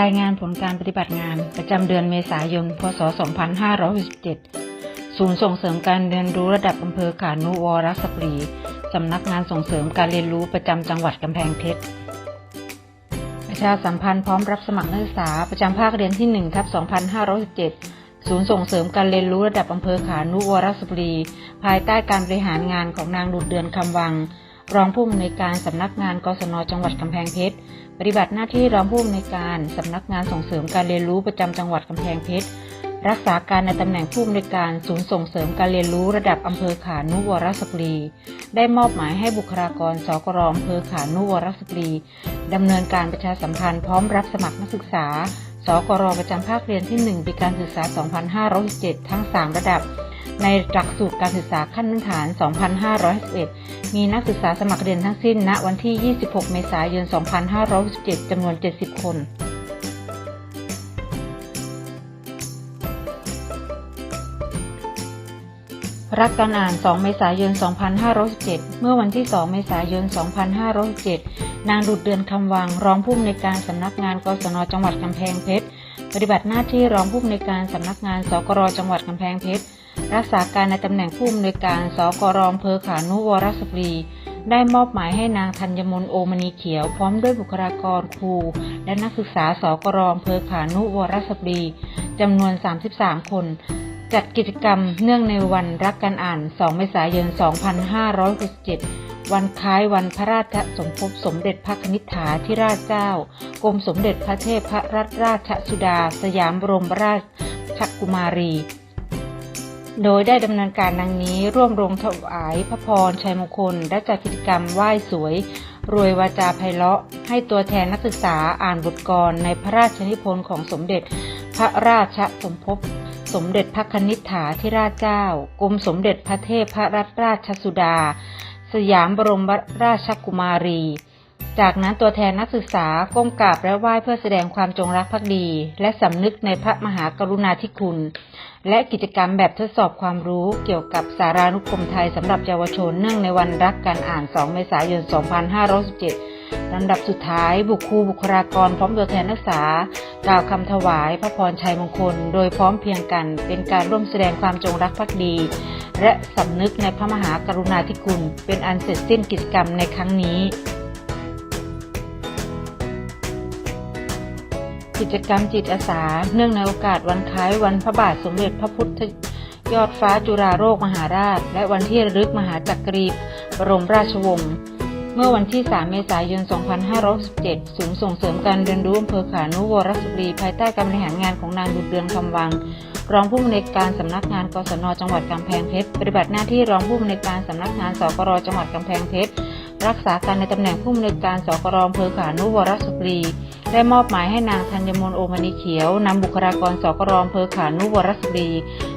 รายงานผลการปฏิบัติงานประจำเดือนเมษายน พศ 2567 ศูนย์ส่งเสริมการเรียนรู้ระดับอำเภอขานุวรสปรี สำนักงานส่งเสริมการเรียนรู้ประจำจังหวัดกำแพงเพชร ประชาสัมพันธ์พร้อมรับสมัครนักศึกษาประจำภาคเรียนที่1ทับ2517ศูนย์ส่งเสริมการเรียนรู้ระดับอำเภอขานุวรสปรี ภายใต้การบริหารงานของนางดุดเดือนคำวัง รองผู้อำนวยการสำนักงานกศนจังหวัดกำแพงเพชร ปฏิบัติหน้าที่รองผู้อำนวยการสำนักงานส่งเสริมการเรียนรู้ประจำจังหวัดกำแพงเพชร รักษาการในตำแหน่งผู้อำนวยการศูนย์ส่งเสริมการเรียนรู้ระดับอำเภอขานุวรสปรี ได้มอบหมายให้บุคลากรสกรอำเภอขานุวรสปรีดำเนินการประชาสัมพันธ์พร้อมรับสมัครนักศึกษา สกรประจำภาคเรียนที่ 1 ปีการศึกษา 2517ทั้ง 3 ระดับ ในหลักสูตรการศึกษาขั้นพื้นฐาน 2511มีนักศึกษาสมัครเรียนทั้งสิ้น ณ วันที่ 26 เมษายน 2517จำนวน 70 คนรักการอ่าน 2 เมษายน 2517 เมื่อวันที่ 2 เมษายน 2517 นางดุดเดือนคำวัง รองผู้อำนวยการสำนักงานกศนจังหวัดกำแพงเพชร ปฏิบัติหน้าที่รองผู้อำนวยการสำนักงานสกรจังหวัดกำแพงเพชร รักษาการในตำแหน่งผู้อำนวยการสกรอำเภอขานุวรสปรีได้มอบหมายให้นางธัญมนโอมณีเขียว พร้อมด้วยบุคลากรครู และนักศึกษาสกรอำเภอขานุวรสปรีจำนวน 33 คน จัดกิจกรรมเนื่องในวันรักการอ่าน 2 เมษายน 2567 วันคล้ายวันพระราชสมภพสมเด็จพระนิษฐาธิราชเจ้า กรมสมเด็จพระเทพรัตนราชสุดา สยามบรมราชกุมารี โดยได้ดำเนินการดังนี้ร่วมลงถวายพระพรชัยมงคล และจัดกิจกรรมไหว้สวย รวยวาจาไพเราะ ให้ตัวแทนนักศึกษาอ่านบทกลในพระราชนิพนธ์ของสมเด็จ พระราชสมภพสมเด็จพระคณิษฐาธิราชเจ้ากรมสมเด็จพระเทพพรัตนราชสุดา สยามบรมราชกุมารี จากนั้นตัวแทนนักศึกษาก้มกราบและไหว้เพื่อแสดงความจงรักภักดี และสำนึกในพระมหากรุณาธิคุณ และกิจกรรมแบบทดสอบความรู้เกี่ยวกับสารานุกรมไทยสำหรับเยาวชนเนื่องในวันรักการอ่าน 2 เมษายน 2517ลำดับสุดท้าย บุคคูบุคลากรพร้อมตัวแทนนักศึกษากล่าวคำถวายพระพรชัยมงคล โดยพร้อมเพียงกัน เป็นการร่วมแสดงความจงรักภักดี และสำนึกในพระมหากรุณาธิคุณ เป็นอันเสร็จสิ้นกิจกรรมในครั้งนี้ กิจกรรมจิตอาสา เนื่องในโอกาสวันคล้ายวันพระบาทสมเด็จพระพุทธยอดฟ้าจุฬาโลกมหาราช และวันที่ระลึกมหาจักรีบรมราชวงศ์เมื่อวันที่ 3 เมษายน 2517ศูนย์ส่งเสริมการเรียนรู้อำเภอขานุวรสปรีภายใต้การบริหารงานของนางดุจเดือนคำวัง รองผู้อำนวยการสำนักงานกศนจังหวัดกำแพงเพชร ปฏิบัติหน้าที่รองผู้อำนวยการสำนักงานสกรจังหวัดกำแพงเพชร รักษาการในตำแหน่งผู้อำนวยการสกรอำเภอขานุวรสุปรี ได้มอบหมายให้นางธัญมนต์โอมณีเขียวนำบุคลากรสกรอำเภอขานุวรสุปรี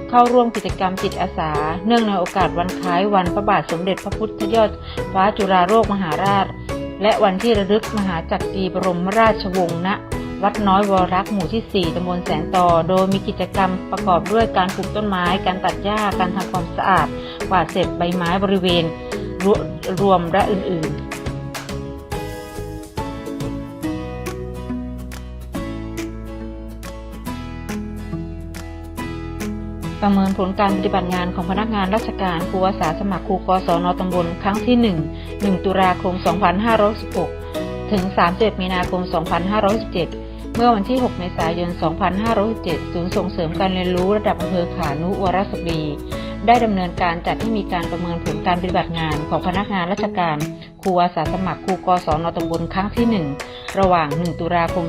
เข้าร่วมกิจกรรมจิตอาสา เนื่องในโอกาสวันคล้ายวันพระบาทสมเด็จพระพุทธยอดฟ้าจุฬาโลกมหาราช และวันที่ระลึกมหาจักรีบรมราชวงศ์ณวัดน้อยวรักษ์หมู่ที่ 4ตำบลแสนต่อ โดยมีกิจกรรมประกอบด้วยการปลูกต้นไม้ การตัดหญ้า การทำความสะอาดกวาดเศษใบไม้บริเวณ รรวมและอื่น ๆประเมินผลการปฏิบัติงานของพนักงานราชการครูอาสาสมัครครูกศนตำบลครั้งที่ 1 1 ตุลาคม 2516ถึง31มีนาคม 2517เมื่อวันที่ 6 เมษายน 2517ศูนย์ส่งเสริมการเรียนรู้ระดับอำเภอขานุวรสปรี ได้ดำเนินการจัดให้มีการประเมินผลการปฏิบัติงานของพนักงานราชการครูอาสาสมัครครูกศนตำบลครั้งที่ 1 ระหว่าง 1 ตุลาคม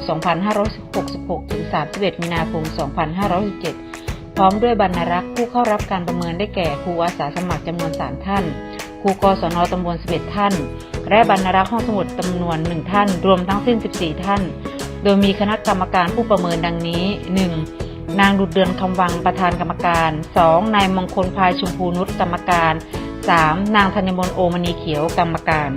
2566 ถึง 31 มีนาคม 2517พร้อมด้วยบรรณารักษ์ผู้เข้ารับการประเมินได้แก่ครูอาสาสมัครจำนวน 3 ท่านครูกศนตำบล 11 ท่าน และบรรณารักษ์ห้องสมุดจำนวน 1 ท่าน รวมทั้งสิ้น 14 ท่าน โดยมีคณะกรรมการผู้ประเมินดังนี้ 1. นางดุดเดือนคำวังประธานกรรมการ 2. นายมงคลพายชมพูนุชกรรมการ 3. นางธัญมนโอมณีเขียวกรรมการ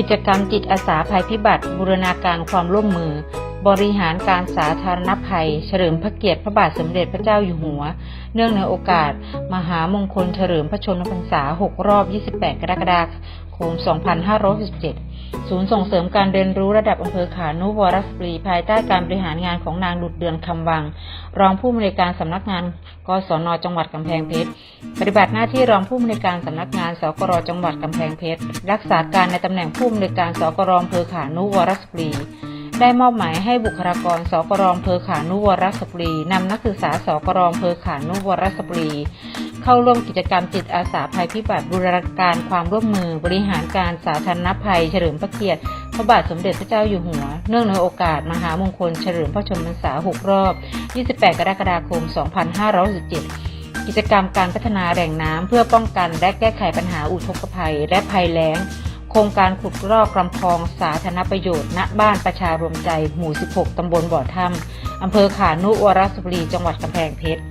กิจกรรมจิตอาสาภัยพิบัติบูรณาการความร่วมมือ บริหารการสาธารณภัย เฉลิมพระเกียรติพระบาทสมเด็จพระเจ้าอยู่หัว เนื่องในโอกาส มหามงคลเฉลิมพระชนมพรรษา 6 รอบ 28 กรกฎาคม 2567 ศูนย์ส่งเสริมการเรียนรู้ระดับอำเภอขานุวรสตรีภายใต้การบริหารงานของนางดุดเดือนคำวัง รองผู้อำนวยการสำนักงาน กศนจังหวัดกำแพงเพชร ปฏิบัติหน้าที่รองผู้อำนวยการสำนักงานสกรจังหวัดกำแพงเพชร รักษาการในตำแหน่งผู้อำนวยการสกรอำเภอขานุวรสตรี ได้มอบหมายให้บุคลากรสกรอำเภอขานุวรสตรีนำนักศึกษาสกรอำเภอขานุวรสตรี เข้าร่วมกิจกรรมจิตอาสาภัยพิบัติบูรณาการความร่วมมือบริหารการสาธารณภัย เฉลิมพระเกียรติพระบาทสมเด็จพระเจ้าอยู่หัว เนื่องในโอกาสมหามงคลเฉลิมพระชนมพรรษา 6 รอบ 28 กรกฎาคม 2517กิจกรรมการพัฒนาแหล่งน้ำเพื่อป้องกันและแก้ไขปัญหาอุทกภัยและภัยแล้ง โครงการขุดลอกลำคลองสาธารณประโยชน์ณบ้านประชารวมใจ หมู่ 16 ตำบลบ่อถ้ำอำเภอขานุวรสบุรี จังหวัดกำแพงเพชร